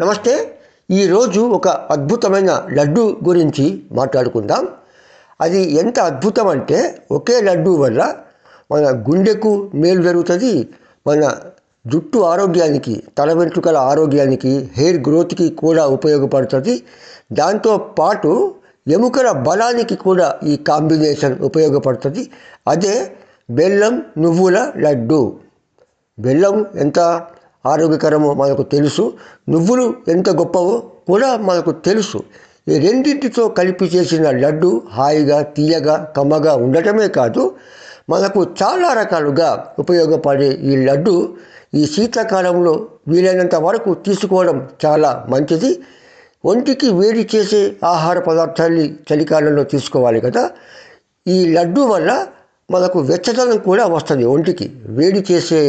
నమస్తే. ఈరోజు ఒక అద్భుతమైన లడ్డు గురించి మాట్లాడుకుందాం. అది ఎంత అద్భుతం అంటే ఒకే లడ్డు వల్ల మన గుండెకు మేలు జరుగుతుంది మన జుట్టు ఆరోగ్యానికి తల వెంట్రుకల ఆరోగ్యానికి హెయిర్ గ్రోత్కి కూడా ఉపయోగపడుతుంది. దాంతో పాటు ఎముకల బలానికి కూడా ఈ కాంబినేషన్ ఉపయోగపడుతుంది. అదే బెల్లం నువ్వుల లడ్డు. బెల్లం ఎంత? ఆరోగ్యకరమో మనకు తెలుసు. నువ్వులు ఎంత గొప్పవో కూడా మనకు తెలుసు. ఈ రెండింటితో కలిపి చేసిన లడ్డు హాయిగా తీయగా కమ్మగా ఉండటమే కాదు మనకు చాలా రకాలుగా ఉపయోగపడే ఈ లడ్డు ఈ శీతాకాలంలో వీలైనంత వరకు తీసుకోవడం చాలా మంచిది. ఒంటికి వేడి చేసే ఆహార పదార్థాన్ని చలికాలంలో తీసుకోవాలి కదా. ఈ లడ్డు వల్ల మనకు వెచ్చదనం కూడా వస్తుంది ఒంటికి. వేడి చేసే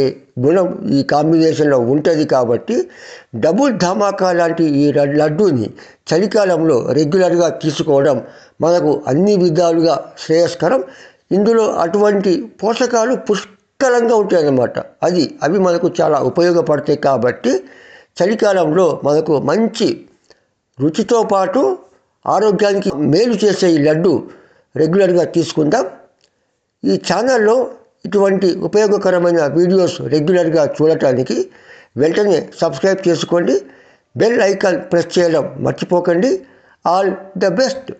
గుణం ఈ కాంబినేషన్లో ఉంటుంది కాబట్టి డబుల్ ధమాకా లాంటి ఈ లడ్డూని చలికాలంలో రెగ్యులర్గా తీసుకోవడం మనకు అన్ని విధాలుగా శ్రేయస్కరం. ఇందులో అటువంటి పోషకాలు పుష్కలంగా ఉంటాయి అన్నమాట అది అవి మనకు చాలా ఉపయోగపడతాయి కాబట్టి చలికాలంలో మనకు మంచి రుచితో పాటు ఆరోగ్యానికి మేలు చేసే ఈ లడ్డు రెగ్యులర్గా తీసుకుందాం. ఈ ఛానల్లో ఇటువంటి ఉపయోగకరమైన వీడియోస్ రెగ్యులర్గా చూడటానికి వెంటనే సబ్స్క్రైబ్ చేసుకోండి. బెల్ ఐకాన్ ప్రెస్ చేయడం మర్చిపోకండి. All the best.